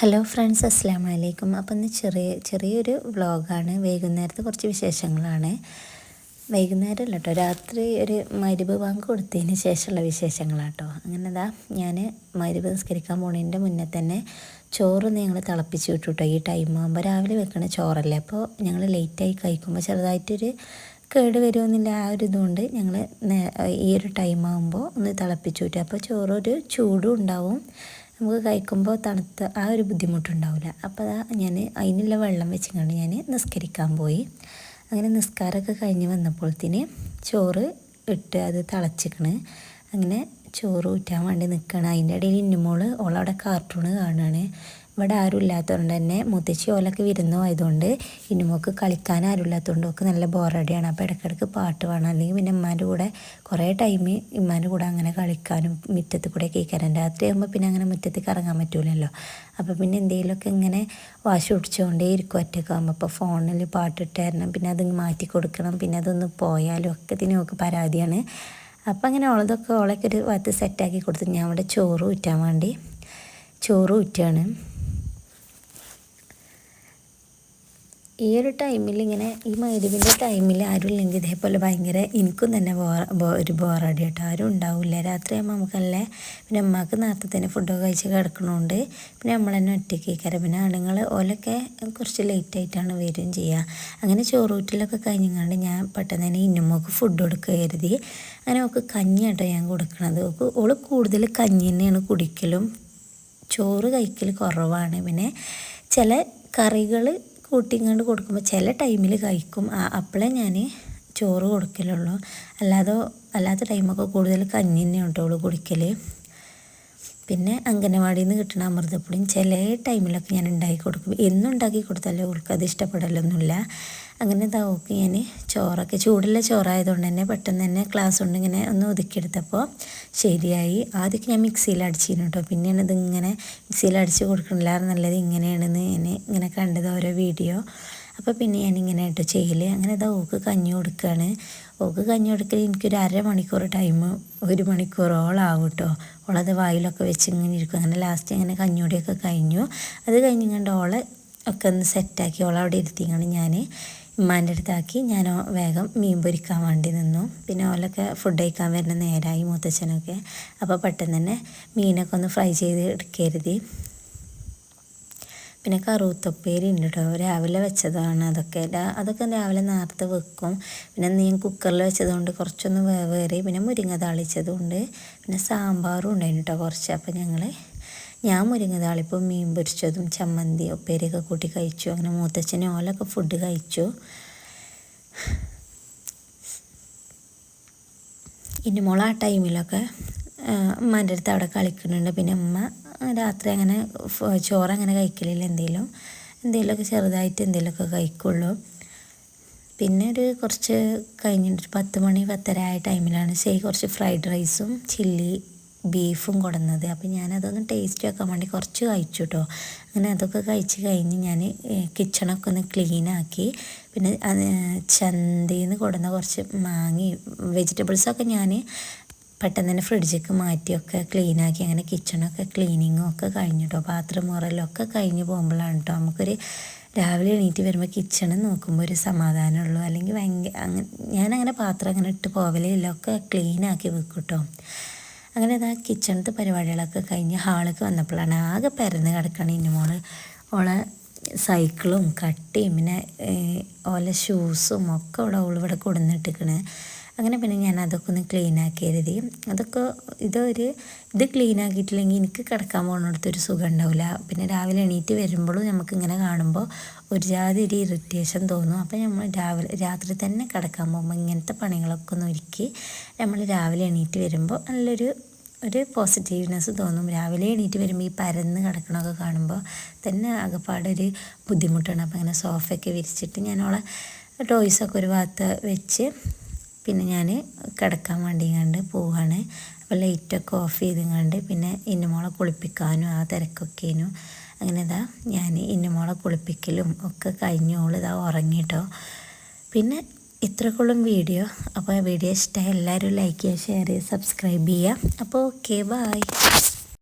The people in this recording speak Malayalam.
ഹലോ ഫ്രണ്ട്സ് അസ്സാം വലൈക്കും അപ്പം ഇന്ന് ചെറിയ ചെറിയൊരു വ്ളോഗാണ്. വൈകുന്നേരത്തെ കുറച്ച് വിശേഷങ്ങളാണ്. വൈകുന്നേരം അല്ല കേട്ടോ രാത്രി ഒരു മരുവ് ബാങ്ക് കൊടുത്തതിന് ശേഷമുള്ള വിശേഷങ്ങളാണ് കേട്ടോ അങ്ങനെ ഞാൻ മരുവ് നിസ്കരിക്കാൻ പോണതിന്റെ മുന്നേ തന്നെ ചോറ് ഞങ്ങൾ തിളപ്പിച്ച് വിട്ടു കേട്ടോ ഈ ടൈം ആകുമ്പോൾ രാവിലെ വെക്കണ ചോറല്ലേ. അപ്പോൾ ഞങ്ങൾ ലേറ്റായി കഴിക്കുമ്പോൾ ചെറുതായിട്ടൊരു കേട് വരുമെന്നില്ല ആ ഒരു ഇതുകൊണ്ട് ഞങ്ങൾ ഈ ഒരു ടൈം ആകുമ്പോൾ ഒന്ന് തിളപ്പിച്ചു വിട്ടു അപ്പോൾ ചോറൊരു ചൂടും ഉണ്ടാവും. നമുക്ക് കഴിക്കുമ്പോൾ തണുത്ത് ആ ഒരു ബുദ്ധിമുട്ടുണ്ടാവില്ല. അപ്പോൾ അതാ ഞാൻ അതിനുള്ള വെള്ളം വെച്ചുകൊണ്ട് ഞാൻ നിസ്കരിക്കാൻ പോയി. അങ്ങനെ നിസ്കാരമൊക്കെ കഴിഞ്ഞ് വന്നപ്പോഴത്തേന് ചോറ് ഇട്ട് അത് തിളച്ചിക്കണ്. അങ്ങനെ ചോറ് ഊറ്റാൻ വേണ്ടി നിൽക്കണം അതിന്റെ ഇടയിൽ ഇന്നുമോൾ ഓളവിടെ കാർട്ടൂണ് കാണുകയാണ്. ഇവിടെ ആരും ഇല്ലാത്തതുകൊണ്ട് തന്നെ മുത്തശ്ശി ഓലൊക്കെ വിരുന്നു ആയതുകൊണ്ട് ഇന്നുമോക്ക് കളിക്കാൻ ആരും ഇല്ലാത്തതുകൊണ്ട് ഒക്കെ നല്ല ബോറടിയാണ് അപ്പോൾ ഇടയ്ക്കിടയ്ക്ക് പാട്ട് വേണം അല്ലെങ്കിൽ പിന്നെ ഉമ്മാന്റെ കൂടെ കുറേ ടൈം ഇമ്മാന്റെ കൂടെ അങ്ങനെ കളിക്കാനും മുറ്റത്ത് കൂടെ കേൾക്കാനും രാത്രി ആകുമ്പോൾ പിന്നെ അങ്ങനെ മുറ്റത്തേക്ക് കറങ്ങാൻ പറ്റൂലല്ലോ. അപ്പോൾ പിന്നെ എന്തെങ്കിലുമൊക്കെ ഇങ്ങനെ വാഷ് പിടിച്ചുകൊണ്ടേ ഇരിക്കും ഒറ്റക്കാകുമ്പോൾ അപ്പോൾ ഫോണിൽ പാട്ടിട്ട് തരണം. പിന്നെ അത് മാറ്റി കൊടുക്കണം. പിന്നെ അതൊന്ന് പോയാലും ഒക്കെ ഇതിനൊക്കെ പരാതിയാണ്. അപ്പം അങ്ങനെ ഓളതൊക്കെ ഓളൊക്കെ ഒരു ഭാഗത്ത് സെറ്റാക്കി കൊടുത്ത്. ഞാൻ അവിടെ ചോറ് ഊറ്റാൻ വേണ്ടി ചോറ് ഊറ്റാണ് ഈ ഒരു ടൈമിൽ ഇങ്ങനെ ഈ മരുവിന്റെ ടൈമിൽ ആരും ഇല്ലെങ്കിൽ ഇതേപോലെ ഭയങ്കര എനിക്കും തന്നെ ഒരു ബോറടി കേട്ടോ ആരും ഉണ്ടാവില്ല. രാത്രിയാകുമ്പോൾ നമുക്കല്ലേ പിന്നെ അമ്മയ്ക്ക് നേരത്തെ തന്നെ ഫുഡൊക്കെ കഴിച്ച് കിടക്കണോണ്ട് പിന്നെ നമ്മൾ തന്നെ ഒറ്റയ്ക്ക് കയറി പിന്നെ ആണുങ്ങൾ ഓലൊക്കെ കുറച്ച് ലേറ്റായിട്ടാണ് വരികയും ചെയ്യുക അങ്ങനെ ചോറൂറ്റിലൊക്കെ കഴിഞ്ഞങ്ങാണ്ട് ഞാൻ പെട്ടെന്ന് തന്നെ ഇന്നുമ്മക്ക് ഫുഡ് കൊടുക്കുക കരുതി. അങ്ങനെ ഓക്ക് കഞ്ഞിയാട്ടോ ഞാൻ കൊടുക്കണത്. ഓക്ക് ഓൾ കൂടുതൽ കഞ്ഞി തന്നെയാണ് കുടിക്കലും. ചോറ് കഴിക്കൽ കുറവാണ്. പിന്നെ ചില കറികൾ കൂട്ടിങ്ങാണ്ട് കൊടുക്കുമ്പോൾ ചില ടൈമിൽ കഴിക്കും. അപ്പോഴേ ഞാൻ ചോറ് കൊടുക്കലുള്ളൂ. അല്ലാതെ അല്ലാത്ത ടൈമൊക്കെ കൂടുതൽ കഞ്ഞി തന്നെ കേട്ടോ കുടിക്കൽ പിന്നെ അംഗനവാടിയിൽ നിന്ന് കിട്ടുന്ന അമൃതപ്പൊടിയും ചില ടൈമിലൊക്കെ ഞാൻ ഉണ്ടാക്കി കൊടുക്കും. എന്നും ഉണ്ടാക്കി കൊടുത്താലേ അവൾക്ക് അത് ഇഷ്ടപ്പെടലൊന്നുമില്ല. അങ്ങനെ ഓക്കെ ഞാൻ ചോറൊക്കെ ചൂടുള്ള ചോറായതുകൊണ്ട് തന്നെ പെട്ടെന്ന് തന്നെ ക്ലാസ് കൊണ്ട് ഇങ്ങനെ ഒന്ന് ഒതുക്കിയെടുത്തപ്പോൾ ശരിയായി. ആദ്യമൊക്കെ ഞാൻ മിക്സിയിൽ അടിച്ചിരുന്നു കേട്ടോ. പിന്നെയാണ് ഇതിങ്ങനെ മിക്സിയിൽ അടിച്ച് കൊടുക്കണില്ല നല്ലത് ഇങ്ങനെയാണെന്ന് ഞാൻ ഇങ്ങനെ കണ്ടത് ഓരോ വീഡിയോ. അപ്പോൾ പിന്നെ ഞാൻ ഇങ്ങനെ ആയിട്ട് ചെയ്യൽ അങ്ങനെ ഇതാ ഓക്ക് കഞ്ഞി കൊടുക്കുകയാണ് ഓക്ക് കഞ്ഞി കൊടുക്കൽ എനിക്കൊരു അരമണിക്കൂർ ടൈം ഒരു മണിക്കൂറോളാവും കേട്ടോ ഓളത് വായിലൊക്കെ വെച്ച് ഇങ്ങനെ ഇരിക്കും. അങ്ങനെ ലാസ്റ്റ് അങ്ങനെ കഞ്ഞിയോടെയൊക്കെ കഴിഞ്ഞു. അത് കഴിഞ്ഞുകൊണ്ട് ഓളെ ഒക്കെ ഒന്ന് സെറ്റാക്കി ഓളെ അവിടെ ഇരുത്തിയാണ് ഞാൻ ഉമ്മാന്റെ അടുത്താക്കി. ഞാൻ വേഗം മീൻ പൊരിക്കാൻ വേണ്ടി നിന്നു. പിന്നെ ഓലൊക്കെ ഫുഡ് കഴിക്കാൻ വരുന്ന നേരമായി മുത്തച്ഛനൊക്കെ. അപ്പോൾ പെട്ടെന്ന് തന്നെ മീനൊക്കെ ഒന്ന് ഫ്രൈ ചെയ്ത് എടുക്കരുത്. പിന്നെ കറുത്തപ്പേരി ഉണ്ട് കേട്ടോ രാവിലെ വെച്ചതാണ് അതൊക്കെ. അതൊക്കെ രാവിലെ നേരത്തെ വെക്കും. പിന്നെ നീ കുക്കറിൽ വെച്ചതുകൊണ്ട് കുറച്ചൊന്ന് വേവേറി പിന്നെ മുരിങ്ങ താളിച്ചതുകൊണ്ട് പിന്നെ സാമ്പാറും ഉണ്ടായിരുന്നു കേട്ടോ കുറച്ച്. അപ്പോൾ ഞങ്ങൾ ഞാൻ മുരിങ്ങ താളിപ്പോൾ മീൻ പൊരിച്ചതും ചമ്മന്തി ഉപ്പേരിയൊക്കെ കൂട്ടി കഴിച്ചു. അങ്ങനെ മൂത്തച്ഛനെ ഓലൊക്കെ ഫുഡ് കഴിച്ചു. ഇനി മോൾ ടൈമിലൊക്കെ ഉമ്മാന്റെ അടുത്ത് അവിടെ കളിക്കുന്നുണ്ട്. പിന്നെ ഉമ്മ രാത്രി അങ്ങനെ ചോറ് അങ്ങനെ കഴിക്കലില്ല എന്തെങ്കിലും എന്തെങ്കിലുമൊക്കെ ചെറുതായിട്ട് എന്തെങ്കിലുമൊക്കെ കഴിക്കുള്ളൂ. പിന്നെ ഒരു കുറച്ച് കഴിഞ്ഞിട്ട് പത്ത് മണി പത്തര ആയ ടൈമിലാണ് ശരി കുറച്ച് ഫ്രൈഡ് റൈസും ചില്ലി ബീഫും കൊടുന്നത്. അപ്പോൾ ഞാനതൊന്ന് ടേസ്റ്റ് വെക്കാൻ വേണ്ടി കുറച്ച് കഴിച്ചു കേട്ടോ അങ്ങനെ അതൊക്കെ കഴിച്ച് കഴിഞ്ഞ് ഞാൻ കിച്ചണൊക്കെ ഒന്ന് ക്ലീനാക്കി. പിന്നെ ചന്തയിൽ നിന്ന് കൊടുന്ന കുറച്ച് മാങ്ങയും വെജിറ്റബിൾസൊക്കെ ഞാൻ പെട്ടെന്ന് തന്നെ ഫ്രിഡ്ജിലേക്ക് മാറ്റിയൊക്കെ ക്ലീനാക്കി അങ്ങനെ കിച്ചണൊക്കെ ക്ലീനിങ്ങും ഒക്കെ കഴിഞ്ഞു കേട്ടോ പാത്രം മുറലൊക്കെ കഴിഞ്ഞ് പോകുമ്പോഴാണ് കേട്ടോ നമുക്കൊരു രാവിലെ എണീറ്റ് വരുമ്പോൾ കിച്ചണ് നോക്കുമ്പോൾ ഒരു സമാധാനമുള്ളൂ അല്ലെങ്കിൽ ഭയങ്കര അങ്ങനെ ഞാനങ്ങനെ പാത്രം അങ്ങനെ ഇട്ട് പോവലേ ഇല്ല. ഒക്കെ ക്ലീനാക്കി വെക്കും കേട്ടോ അങ്ങനെ അതാ കിച്ചണത്തെ പരിപാടികളൊക്കെ കഴിഞ്ഞ് ഹാളിലേക്ക് വന്നപ്പോഴാണ് ആകെ പരന്ന് കിടക്കണം ഇനി മോൾ. ഓളെ സൈക്കിളും കട്ടിയും പിന്നെ ഓലെ ഷൂസും ഒക്കെ ഇവിടെ ഓളിവിടെ കൊടുന്നിട്ടിക്കണ് അങ്ങനെ പിന്നെ ഞാൻ അതൊക്കെ ഒന്ന് ക്ലീൻ ആക്കി കരുതി അതൊക്കെ ഇതൊരു ഇത് ക്ലീൻ ആക്കിയിട്ടില്ലെങ്കിൽ എനിക്ക് കിടക്കാൻ പോകുന്നിടത്തൊരു സുഖം ഉണ്ടാവില്ല. പിന്നെ രാവിലെ എണീറ്റ് വരുമ്പോഴും നമുക്ക് ഇങ്ങനെ കാണുമ്പോൾ ഒരു ജാതി ഒരു ഇറിറ്റേഷൻ തോന്നും. അപ്പോൾ നമ്മൾ രാവിലെ രാത്രി തന്നെ കിടക്കാൻ പോകുമ്പോൾ ഇങ്ങനത്തെ പണികളൊക്കെ ഒന്ന് ഒരുക്കി നമ്മൾ രാവിലെ എണീറ്റ് വരുമ്പോൾ നല്ലൊരു ഒരു പോസിറ്റീവ്നെസ് തോന്നും. രാവിലെ എണീറ്റ് വരുമ്പോൾ ഈ പരന്ന് കിടക്കണമൊക്കെ കാണുമ്പോൾ തന്നെ ആകെപ്പാടൊരു ബുദ്ധിമുട്ടാണ്. അപ്പോൾ അങ്ങനെ സോഫയൊക്കെ വിരിച്ചിട്ട് ഞാനോളെ ടോയ്സൊക്കെ ഒരു ഭാഗത്ത് വെച്ച് പിന്നെ ഞാൻ കിടക്കാൻ വേണ്ടി കണ്ട് പോവാണ് അപ്പോൾ ലൈറ്റൊക്കെ ഓഫ് ചെയ്തുകൊണ്ട് പിന്നെ ഇന്നുമോളെ കുളിപ്പിക്കാനും ആ തിരക്കൊക്കെയും അങ്ങനെ ഇതാ ഞാൻ ഇന്നുമോളെ കുളിപ്പിക്കലും ഒക്കെ കഴിഞ്ഞോൾ ഇതാ ഉറങ്ങിട്ടോ. പിന്നെ ഇത്രക്കുള്ളും വീഡിയോ. അപ്പോൾ വീഡിയോ ഇഷ്ടമായി എല്ലാവരും ലൈക്ക് ചെയ്യുക ഷെയർ ചെയ്യുക സബ്സ്ക്രൈബ് ചെയ്യുക. അപ്പോൾ ഓക്കെ ബായ്